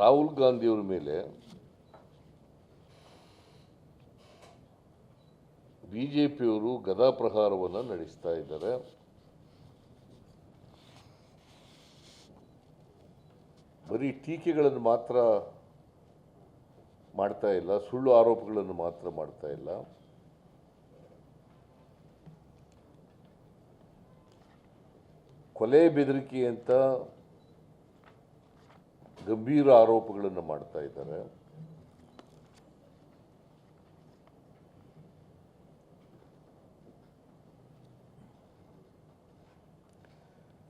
ರಾಹುಲ್ ಗಾಂಧಿಯವರ ಮೇಲೆ B J ಪಿಯವರು ಗದಾಪ್ರಹಾರವನ್ನು ನಡೆಸ್ತಾ ಇದ್ದಾರೆ. ಬರೀ ಟೀಕೆಗಳನ್ನು ಮಾತ್ರ ಮಾಡ್ತಾ ಇಲ್ಲ, ಸುಳ್ಳು ಆರೋಪಗಳನ್ನು ಮಾತ್ರ ಮಾಡ್ತಾ ಇಲ್ಲ. ಕೊಲೆ ಬೆದರಿಕೆ ಅಂತ ಗಂಭೀರ ಆರೋಪಗಳನ್ನು ಮಾಡ್ತಾ ಇದ್ದಾರೆ.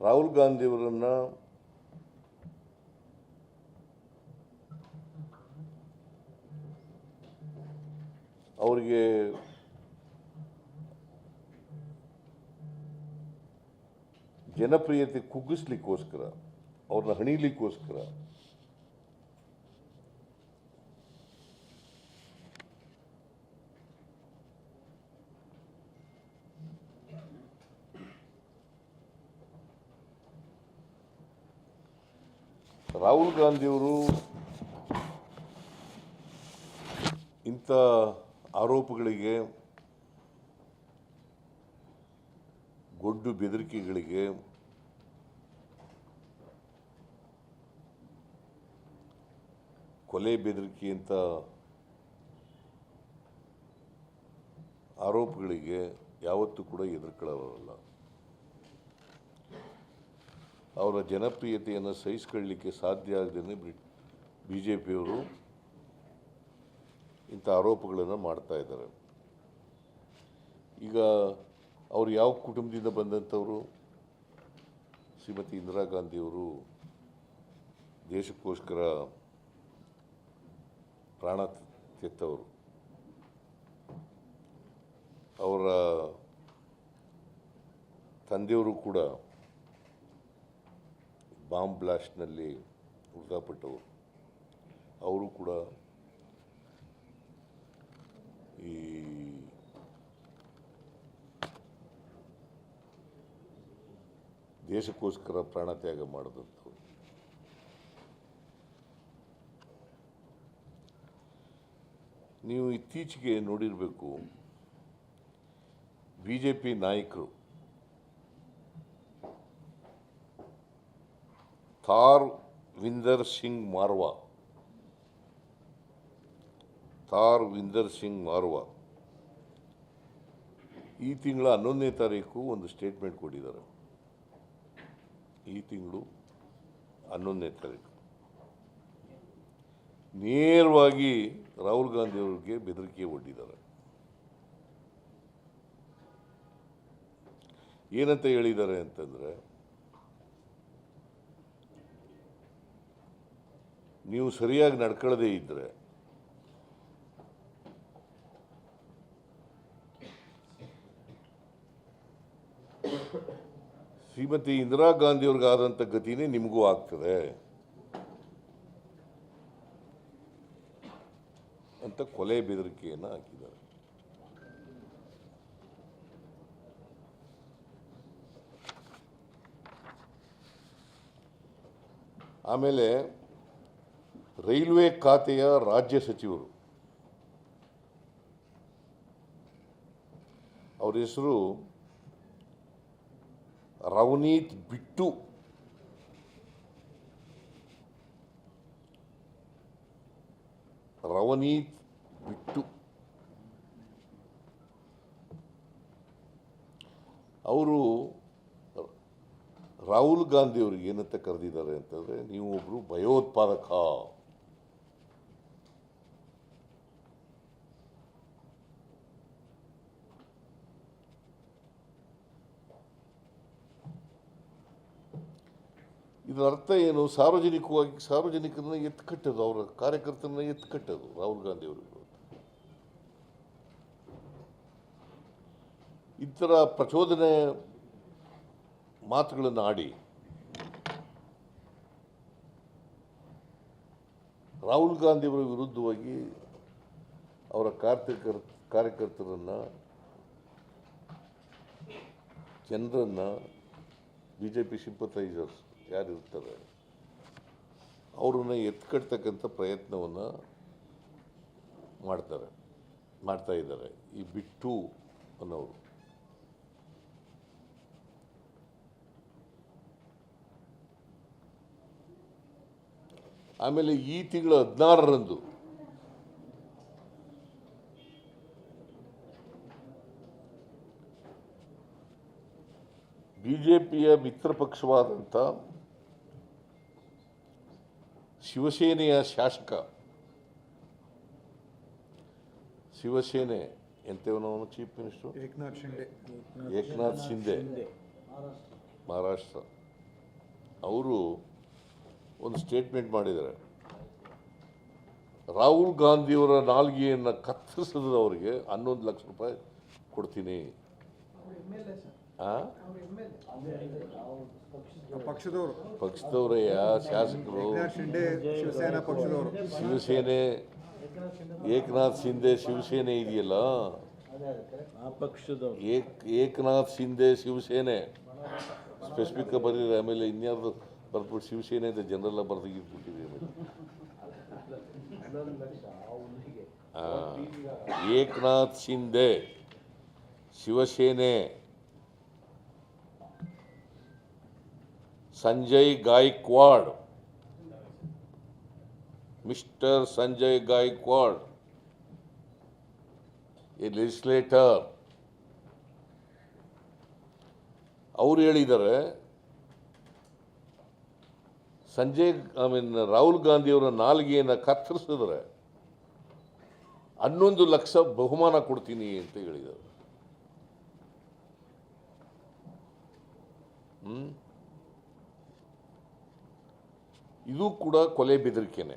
ರಾಹುಲ್ ಗಾಂಧಿಯವರನ್ನು ಅವರಿಗೆ ಜನಪ್ರಿಯತೆ ಕುಗ್ಗಿಸ್ಲಿಕ್ಕೋಸ್ಕರ ಅವ್ರನ್ನ ಹಣಿಲಿಕ್ಕೋಸ್ಕರ ರಾಹುಲ್ ಗಾಂಧಿಯವರು ಇಂಥ ಆರೋಪಗಳಿಗೆ ಗೊಡ್ಡು ಬೆದರಿಕೆಗಳಿಗೆ ಕೊಲೆ ಬೆದರಿಕೆ ಅಂತ ಆರೋಪಗಳಿಗೆ ಯಾವತ್ತೂ ಕೂಡ ಎದುರ್ಕೊಳ್ಳೋರಲ್ಲ. ಅವರ ಜನಪ್ರಿಯತೆಯನ್ನು ಸಹಿಸ್ಕೊಳ್ಳಲಿಕ್ಕೆ ಸಾಧ್ಯ ಆಗದೇ ಬಿ ಜೆ ಪಿಯವರು ಇಂಥ ಆರೋಪಗಳನ್ನು ಮಾಡ್ತಾ ಇದ್ದಾರೆ. ಈಗ ಅವರು ಯಾವ ಕುಟುಂಬದಿಂದ ಬಂದಂಥವರು? ಶ್ರೀಮತಿ ಇಂದಿರಾ ಗಾಂಧಿಯವರು ದೇಶಕ್ಕೋಸ್ಕರ ಪ್ರಾಣ ತೆತ್ತವರು. ಅವರ ತಂದೆಯವರು ಕೂಡ ಬಾಂಬ್ ಬ್ಲಾಸ್ಟ್ನಲ್ಲಿ ಮೃತಪಟ್ಟವರು ಅವರು ಕೂಡ ಈ ದೇಶಕ್ಕೋಸ್ಕರ ಪ್ರಾಣ ತ್ಯಾಗ ಮಾಡಿದಂಥವ್ರು. ನೀವು ಇತ್ತೀಚೆಗೆ ನೋಡಿರಬೇಕು ಬಿ ಜೆ ಪಿ ನಾಯಕರು ಥಾರ್ ವಿಂದರ್ ಸಿಂಗ್ ಮಾರ್ವಾ. ಥಾರ್ ವಿಂದರ್ ಸಿಂಗ್ ಮಾರ್ವಾ. ಈ ತಿಂಗಳ ಹನ್ನೊಂದನೇ ತಾರೀಕು ಒಂದು ಸ್ಟೇಟ್ಮೆಂಟ್ ಕೊಟ್ಟಿದ್ದಾರೆ. ಈ ತಿಂಗಳು ಹನ್ನೊಂದನೇ ತಾರೀಕು. ನೇರವಾಗಿ ರಾಹುಲ್ ಗಾಂಧಿ ಅವ್ರಿಗೆ ಬೆದರಿಕೆ ಒಡ್ಡಿದ್ದಾರೆ. ಏನಂತ ಹೇಳಿದ್ದಾರೆ ಅಂತಂದರೆ ನೀವು ಸರಿಯಾಗಿ ನಡ್ಕೊಳ್ಳದೇ ಇದ್ದರೆ ಶ್ರೀಮತಿ ಇಂದಿರಾ ಗಾಂಧಿಯವ್ರಿಗಾದಂಥ ಗತಿನೇ ನಿಮಗೂ ಆಗ್ತದೆ ಅಂತ ಕೊಲೆ ಬೆದರಿಕೆಯನ್ನು ಹಾಕಿದ್ದಾರೆ. ಆಮೇಲೆ ರೈಲ್ವೆ ಖಾತೆಯ ರಾಜ್ಯ ಸಚಿವರು. ಅವ್ರ ಹೆಸರು ರವನೀತ್ ಬಿಟ್ಟು. ರವನೀತ್ ಬಿಟ್ಟು. ಅವರು ರಾಹುಲ್ ಗಾಂಧಿ ಅವ್ರಿಗೆ ಏನಂತ ಕರೆದಿದ್ದಾರೆ ಅಂತಂದರೆ, ನೀವು ಒಬ್ಬರು ಭಯೋತ್ಪಾದಕ. ಇದರ ಅರ್ಥ ಏನು? ಸಾರ್ವಜನಿಕವಾಗಿ, ಸಾರ್ವಜನಿಕರನ್ನ ಎತ್ಕಟ್ಟೋದು, ಅವರ ಕಾರ್ಯಕರ್ತರನ್ನ ಎತ್ಕಟ್ಟೋದು, ರಾಹುಲ್ ಗಾಂಧಿ ಅವರು ಇತರ ಪ್ರಚೋದನೆ ಮಾತುಗಳನ್ನು ಆಡಿ, ರಾಹುಲ್ ಗಾಂಧಿಯವರ ವಿರುದ್ಧವಾಗಿ ಅವರ ಕಾರ್ಯಕರ್, ಕಾರ್ಯಕರ್ತರನ್ನು, ಜನರನ್ನು ಬಿ ಜೆ ಪಿ ಸಿಂಪತೈಸರ್ಸ್ ಯಾರಿರ್ತಾರೆ ಅವ್ರನ್ನ ಎತ್ಕಟ್ತಕ್ಕಂಥ ಪ್ರಯತ್ನವನ್ನು ಮಾಡ್ತಾರೆ, ಮಾಡ್ತಾ ಇದ್ದಾರೆ ಈ ಬಿಟ್ಟು ಅನ್ನೋರು. ಆಮೇಲೆ ಈ ತಿಂಗಳ ಹದಿನಾರರಂದು ಬಿಜೆಪಿಯ ಮಿತ್ರ ಪಕ್ಷವಾದಂಥ ಶಿವಸೇನೆಯ ಶಾಸಕ. ಶಿವಸೇನೆ ಎಂತವನವನು ಚೀಫ್ ಮಿನಿಸ್ಟರ್ ಏಕನಾಥ್ ಶಿಂದೆ ಏಕನಾಥ್ ಶಿಂದೆ ಮಹಾರಾಷ್ಟ್ರ. ಅವರು ಒಂದು ಸ್ಟೇಟ್ಮೆಂಟ್ ಮಾಡಿದ್ದಾರೆ. ರಾಹುಲ್ ಗಾಂಧಿಯವರ ನಾಲ್ಗೆಯನ್ನು ಕತ್ತರಿಸಿದವರಿಗೆ ಹನ್ನೊಂದು ಲಕ್ಷ ರೂಪಾಯಿ ಕೊಡ್ತೀನಿ. ಆ? ಆ ಪಕ್ಷದವರು. ಪಕ್ಷದವರಯ್ಯ ಶಾಸಕರು? ಶಿಂಡೆ ಶಿವಸೇನಾ ಪಕ್ಷದವರು. ಶಿವಸೇನೆ ಏಕನಾಥ್ ಶಿಂದೆ ಶಿವಸೇನೆ ಇದೆಯಲ್ಲ? ಆ ಪಕ್ಷದವ್ರು. ಏಕ್ ಏಕನಾಥ್ ಶಿಂದೆ ಶಿವಸೇನೆ. ಸ್ಪೆಸಿಫಿಕ್ ಬರೀ ಆಮೇಲೆ ಇನ್ಯಾರ್ದು ಬರ್ಬಿಟ್ಟು ಶಿವಸೇನೆ ಅಂತ ಜನರೆಲ್ಲ ಆ, Eknath Shinde Shiv Sena. Sanjay Gaikwad. Mister Sanjay Gaikwad. A legislator ಅವ್ರು ಹೇಳಿದ್ದಾರೆ, ಸಂಜಯ್ ಐ ಮೀನ್ ರಾಹುಲ್ ಗಾಂಧಿಯವರ ನಾಲ್ಗೆಯನ್ನು ಕತ್ತರಿಸಿದ್ರೆ ಹನ್ನೊಂದು ಲಕ್ಷ ಬಹುಮಾನ ಕೊಡ್ತೀನಿ ಅಂತ ಹೇಳಿದರು ಹ್ಮ್? ಇದು ಕೂಡ ಕೊಲೆ ಬೆದರಿಕೆನೆ.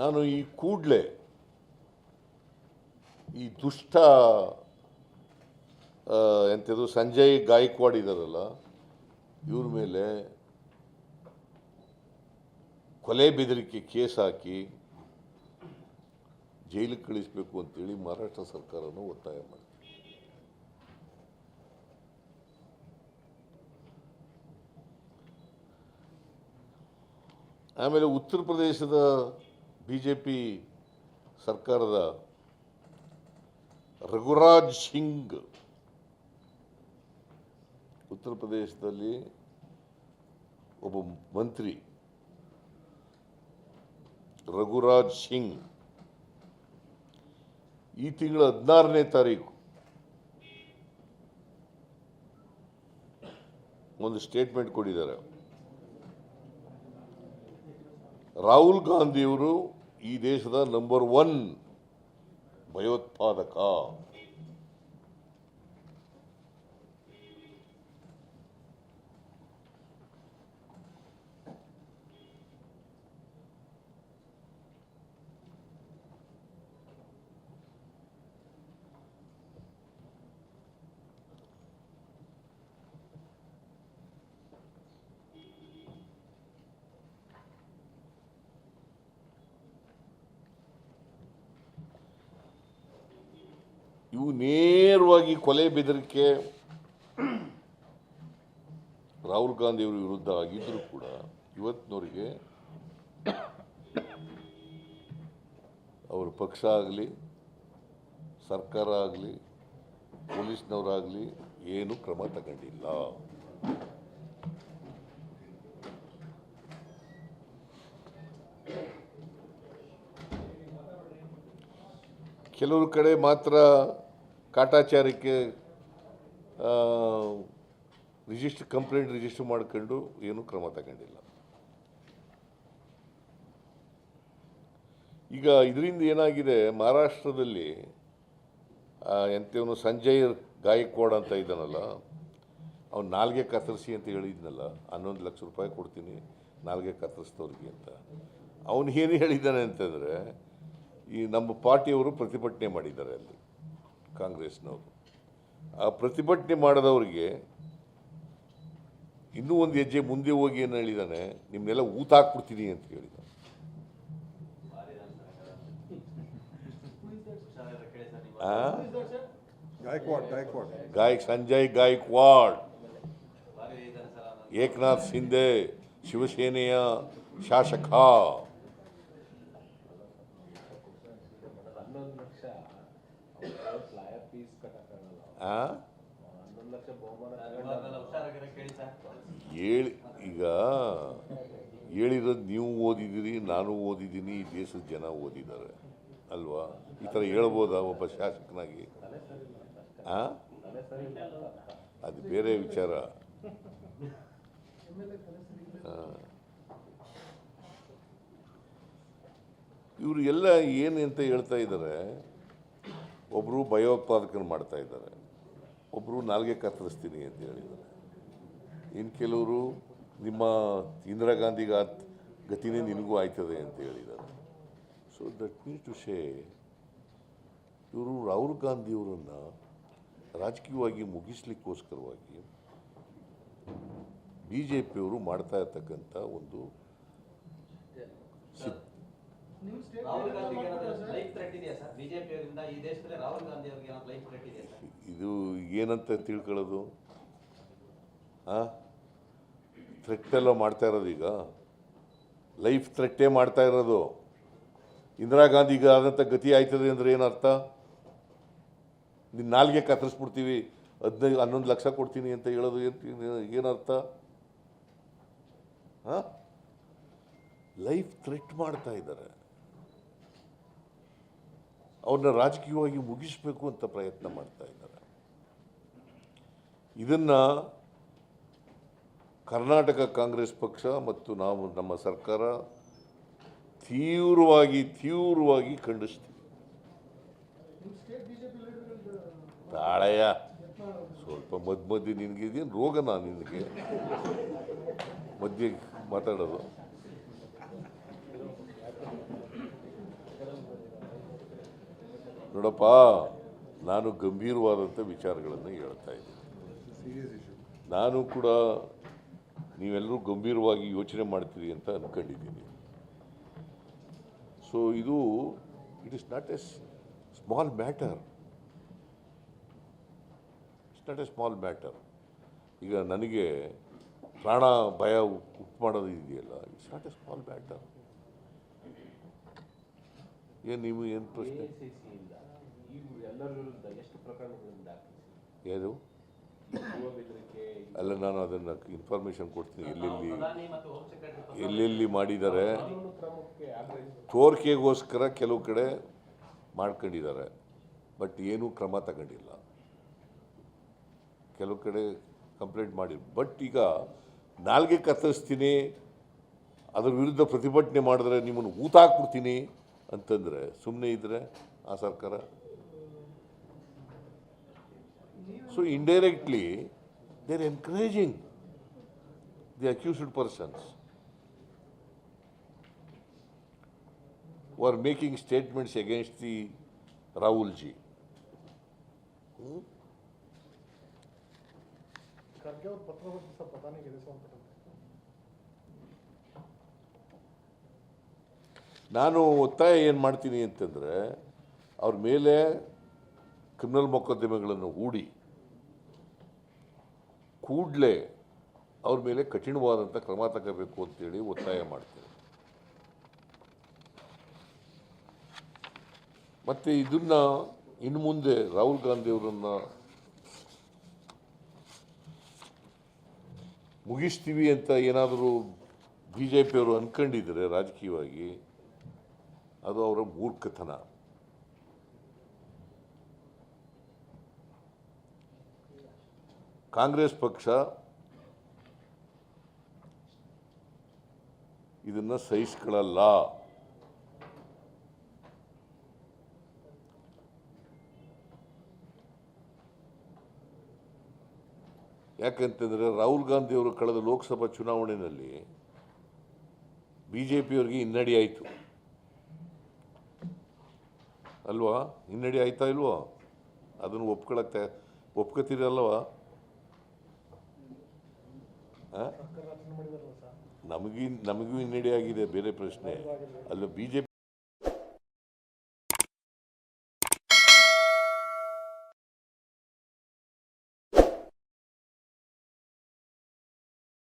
ನಾನು ಈ ಕೂಡಲೇ ಈ ದುಷ್ಟ ಎಂಥದ್ದು ಸಂಜಯ್ ಗಾಯಕ್ವಾಡ್ ಇದ್ದಾರಲ್ಲ ಇವ್ರ ಮೇಲೆ ಕೊಲೆ ಬೆದರಿಕೆ ಕೇಸ್ ಹಾಕಿ ಜೈಲಿಗೆ ಕಳಿಸಬೇಕು ಅಂತೇಳಿ ಮಹಾರಾಷ್ಟ್ರ ಸರ್ಕಾರನೂ ಒತ್ತಾಯ ಮಾಡಿದೆ ಆಮೇಲೆ ಉತ್ತರ ಪ್ರದೇಶದ ಬಿ ಜೆ ಪಿ ಸರ್ಕಾರದ ರಘುರಾಜ್ ಸಿಂಗ್, ಉತ್ತರ ಪ್ರದೇಶದಲ್ಲಿ ಒಬ್ಬ ಮಂತ್ರಿ ರಘುರಾಜ್ ಸಿಂಗ್ ಈ ತಿಂಗಳ ಹದಿನಾರನೇ ತಾರೀಕು. ಒಂದು ಸ್ಟೇಟ್ಮೆಂಟ್ ಕೊಟ್ಟಿದ್ದಾರೆ. ರಾಹುಲ್ ಗಾಂಧಿಯವರು ಈ ದೇಶದ ನಂಬರ್ ಒನ್ ಭಯೋತ್ಪಾದಕ. ಇವು ನೇರವಾಗಿ ಕೊಲೆ ಬೆದರಿಕೆ. ರಾಹುಲ್ ಗಾಂಧಿಯವರ ವಿರುದ್ಧ ಆಗಿದ್ದರೂ ಕೂಡ ಇವತ್ತಿನವರಿಗೆ ಅವರ ಪಕ್ಷ ಆಗಲಿ, ಸರ್ಕಾರ ಆಗಲಿ, ಪೊಲೀಸ್ನವರಾಗಲಿ ಏನು ಕ್ರಮ ತಗೊಂಡಿಲ್ಲ. ಕೆಲವರು ಕಡೆ ಮಾತ್ರ ಕಾಟಾಚಾರಕ್ಕೆ ರಿಜಿಸ್ಟರ್ ಕಂಪ್ಲೇಂಟ್ ರಿಜಿಸ್ಟರ್ ಮಾಡ್ಕೊಂಡು ಏನೂ ಕ್ರಮ ತಗೊಂಡಿಲ್ಲ. ಈಗ ಇದರಿಂದ ಏನಾಗಿದೆ, ಮಹಾರಾಷ್ಟ್ರದಲ್ಲಿ ಎಂಥವನು ಸಂಜಯ್ ಗಾಯಕ್ವಾಡ್ ಅಂತ ಇದ್ದಾನಲ್ಲ, ಅವ್ನು ನಾಲ್ಗೆ ಕತ್ತರಿಸಿ ಅಂತ ಹೇಳಿದ್ನಲ್ಲ, ಹನ್ನೊಂದು ಲಕ್ಷ ರೂಪಾಯಿ ಕೊಡ್ತೀನಿ, ನಾಲ್ಗೆ ಕತ್ತರಿಸಿದವ್ರಿಗೆ ಅಂತ. ಅವನು ಏನು ಹೇಳಿದ್ದಾನೆ ಅಂತಂದರೆ, ಈ ನಮ್ಮ ಪಾರ್ಟಿಯವರು ಪ್ರತಿಭಟನೆ ಮಾಡಿದ್ದಾರೆ ಅಲ್ಲಿ ಕಾಂಗ್ರೆಸ್ನವರು. ಆ ಪ್ರತಿಭಟನೆ ಮಾಡಿದವರಿಗೆ ಇನ್ನೂ ಒಂದು ಹೆಜ್ಜೆ ಮುಂದೆ ಹೋಗಿ ಏನು ಹೇಳಿದಾನೆ ನಿಮ್ಮನ್ನೆಲ್ಲ ಊತ ಹಾಕ್ಬಿಡ್ತೀನಿ ಅಂತ ಹೇಳಿದ ಗಾಯಕ್ ಸಂಜಯ್ ಗಾಯಕ್ವಾಡ್. ಏಕನಾಥ್ ಶಿಂದೆ ಶಿವಸೇನೆಯ ಶಾಸಕ ಹನ್ನೊಂದು ಲಕ್ಷ ಲಾಯರ್ ಫೀಸ್ ಕಟ್ಟಕ್ಕಾಗಲ್ಲ ಆ? ಹನ್ನೊಂದು ಲಕ್ಷ ಬಹುಮಾನ ಹೇಳಿ, ಈಗ ಹೇಳಿರೋದು ನೀವು ಓದಿದ್ದೀರಿ, ನಾನು ಓದಿದ್ದೀನಿ, ಈ ದೇಶದ ಜನ ಓದಿದ್ದಾರೆ, ಅಲ್ವಾ? ಈ ಥರ ಹೇಳ್ಬೋದಾ ಒಬ್ಬ ಶಾಸಕನಾಗಿ? ಅದು ಬೇರೆ ವಿಚಾರ. ಇವರು ಎಲ್ಲ ಏನು ಅಂತ ಹೇಳ್ತಾ ಇದ್ದಾರೆ ಒಬ್ಬರು ಭಯೋತ್ಪಾದಕನ ಮಾಡ್ತಾ ಇದ್ದಾರೆ. ಒಬ್ಬರು ನಾಲ್ಗೆ ಕತ್ತರಿಸ್ತೀನಿ ಅಂತ ಹೇಳಿದ್ದಾರೆ ಇನ್ನು ಕೆಲವರು ನಿಮ್ಮ ಇಂದಿರಾ ಗಾಂಧಿಗೆ ಆ ಗತಿನೇ ನಿನಗೂ ಆಯ್ತದೆ ಅಂತ ಹೇಳಿದ್ದಾರೆ. ಸೊ ದಟ್ ಮೀನ್ಸ್ ಟು ಶೇ ಇವರು ರಾಹುಲ್ ಗಾಂಧಿಯವರನ್ನು ರಾಜಕೀಯವಾಗಿ ಮುಗಿಸ್ಲಿಕ್ಕೋಸ್ಕರವಾಗಿ ಬಿ ಜೆ ಪಿಯವರು ಮಾಡ್ತಾ ಇರ್ತಕ್ಕಂಥ ಒಂದು ಸಿದ್ಧ ರಾಹುಲ್ ಗಾಂಧಿಗೆ ಲೈಫ್ ಥ್ರೆಟ್ ಇದೆಯಾ ಸರ್? ಬಿಜೆಪಿ ಅವರಿಂದ ಈ ದೇಶದಲ್ಲಿ ರಾಹುಲ್ ಗಾಂಧಿ ಅವರಿಗೆ ಏನಾದ್ರು ಲೈಫ್ ಥ್ರೆಟ್ ಇದೆಯಾ ಸರ್? ಇದು ಏನಂತ ತಿಳ್ಕೊಳ್ಳೋದು? ಥ್ರೆಟ್ ಎಲ್ಲ ಮಾಡ್ತಾ ಇರೋದು ಈಗ. ಲೈಫ್ ಥ್ರೆಟ್ಟೇ ಮಾಡ್ತಾ ಇರೋದು. ಇಂದಿರಾ ಗಾಂಧಿಗೆ ಆದಂಥ ಗತಿ ಆಯ್ತದೆ ಅಂದರೆ ಏನರ್ಥ ನಿನ್ನ ನಾಲ್ಗೆ ಕತ್ತರಿಸ್ಬಿಡ್ತೀವಿ ಹದಿನೈದು ಹನ್ನೊಂದು ಲಕ್ಷ ಕೊಡ್ತೀನಿ ಅಂತ ಹೇಳೋದು ಏನು ಏನರ್ಥ ಹಾಂ ಲೈಫ್ ಥ್ರೆಟ್ ಮಾಡ್ತಾ ಇದ್ದಾರೆ. ಅವ್ರನ್ನ ರಾಜಕೀಯವಾಗಿ ಮುಗಿಸ್ಬೇಕು ಅಂತ ಪ್ರಯತ್ನ ಮಾಡ್ತಾ ಇದ್ದಾರೆ. ಇದನ್ನು ಕರ್ನಾಟಕ ಕಾಂಗ್ರೆಸ್ ಪಕ್ಷ ಮತ್ತು ನಾವು ನಮ್ಮ ಸರ್ಕಾರ ತೀವ್ರವಾಗಿ ತೀವ್ರವಾಗಿ ಖಂಡಿಸ್ತೀವಿ. ತಾಳಯ್ಯ, ಸ್ವಲ್ಪ ಮಧ್ಯ ಮಧ್ಯೆ ಇದೇನು ರೋಗನಾ ನಿನಗೆ? ಮಧ್ಯೆ ಮಾತಾಡೋದು. ನೋಡಪ್ಪ, ನಾನು ಗಂಭೀರವಾದಂಥ ವಿಚಾರಗಳನ್ನು ಹೇಳ್ತಾ ಇದ್ದೀನಿ. ನಾನು ಕೂಡ ನೀವೆಲ್ಲರೂ ಗಂಭೀರವಾಗಿ ಯೋಚನೆ ಮಾಡ್ತೀರಿ ಅಂತ ಅಂದ್ಕೊಂಡಿದ್ದೀನಿ ಸೊ ಇದು it is not a small matter it's not a small matter ಈಗ ನನಗೆ ಪ್ರಾಣ ಭಯ ಉಂಟು ಮಾಡೋದು ಇದೆಯಲ್ಲ it's not a small matter ಏನು ನೀವು ಏನು ಪ್ರಶ್ನೆ? ಏನು? ಅಲ್ಲ ನಾನು ಅದನ್ನು ಇನ್ಫಾರ್ಮೇಷನ್ ಕೊಡ್ತೀನಿ. ಎಲ್ಲೆಲ್ಲಿ ಎಲ್ಲೆಲ್ಲಿ ಮಾಡಿದ್ದಾರೆ? ತೋರಿಕೆಗೋಸ್ಕರ ಕೆಲವು ಕಡೆ ಮಾಡ್ಕೊಂಡಿದ್ದಾರೆ. ಬಟ್ ಏನೂ ಕ್ರಮ ತಗೊಂಡಿಲ್ಲ. ಕೆಲವು ಕಡೆ ಕಂಪ್ಲೇಂಟ್ ಮಾಡಿ ಬಟ್ ಈಗ ನಾಲ್ಗೆ ಕತ್ತರಿಸ್ತೀನಿ. ಅದ್ರ ವಿರುದ್ಧ ಪ್ರತಿಭಟನೆ ಮಾಡಿದ್ರೆ ನಿಮ್ಮನ್ನು ಊತ ಹಾಕ್ಬಿಡ್ತೀನಿ. ಅಂತಂದರೆ ಸುಮ್ಮನೆ ಇದ್ದರೆ ಆ ಸರ್ಕಾರ so indirectly they are encouraging the accused persons were making statements against the Rahul ji. ನಾನು ಒತ್ತಾಯ ಏನು ಮಾಡ್ತೀನಿ ಅಂತಂದರೆ, ಅವ್ರ ಮೇಲೆ ಕ್ರಿಮಿನಲ್ ಮೊಕದ್ದಮೆಗಳನ್ನು ಹೂಡಿ, ಕೂಡಲೇ ಅವ್ರ ಮೇಲೆ ಕಠಿಣವಾದಂಥ ಕ್ರಮ ತಗೋಬೇಕು ಅಂತೇಳಿ ಒತ್ತಾಯ ಮಾಡ್ತೀನಿ. ಮತ್ತು ಇದನ್ನು ಇನ್ನು ಮುಂದೆ ರಾಹುಲ್ ಗಾಂಧಿಯವರನ್ನು ಮುಗಿಸ್ತೀವಿ ಅಂತ ಏನಾದರೂ ಬಿ ಜೆ ಪಿಯವರು ಅಂದ್ಕೊಂಡಿದ್ರೆ ರಾಜಕೀಯವಾಗಿ ಅದು ಅವರ ಮೂರ್ಖತನ. ಕಾಂಗ್ರೆಸ್ ಪಕ್ಷ ಇದನ್ನು ಸಹಿಸ್ಕೊಳ್ಳಲ್ಲ. ಯಾಕಂತಂದರೆ ರಾಹುಲ್ ಗಾಂಧಿಯವರು ಕಳೆದ ಲೋಕಸಭಾ ಚುನಾವಣೆಯಲ್ಲಿ ಬಿ ಜೆ ಪಿಯವರಿಗೆ ಹಿನ್ನಡೆ ಆಯಿತು. ಅಲ್ವಾ? ಹಿನ್ನಡಿ ಆಯ್ತಾ ಇಲ್ವಾ? ಅದನ್ನು ಒಪ್ಕೊಳಕ್ಕೆ ಒಪ್ಕೋತೀರಲ್ವಾ? ನಮಗಿ, ನಮಗೂ ಹಿನ್ನಡೆ ಆಗಿದೆ, ಬೇರೆ ಪ್ರಶ್ನೆ. ಅಲ್ಲ ಬಿ ಜೆ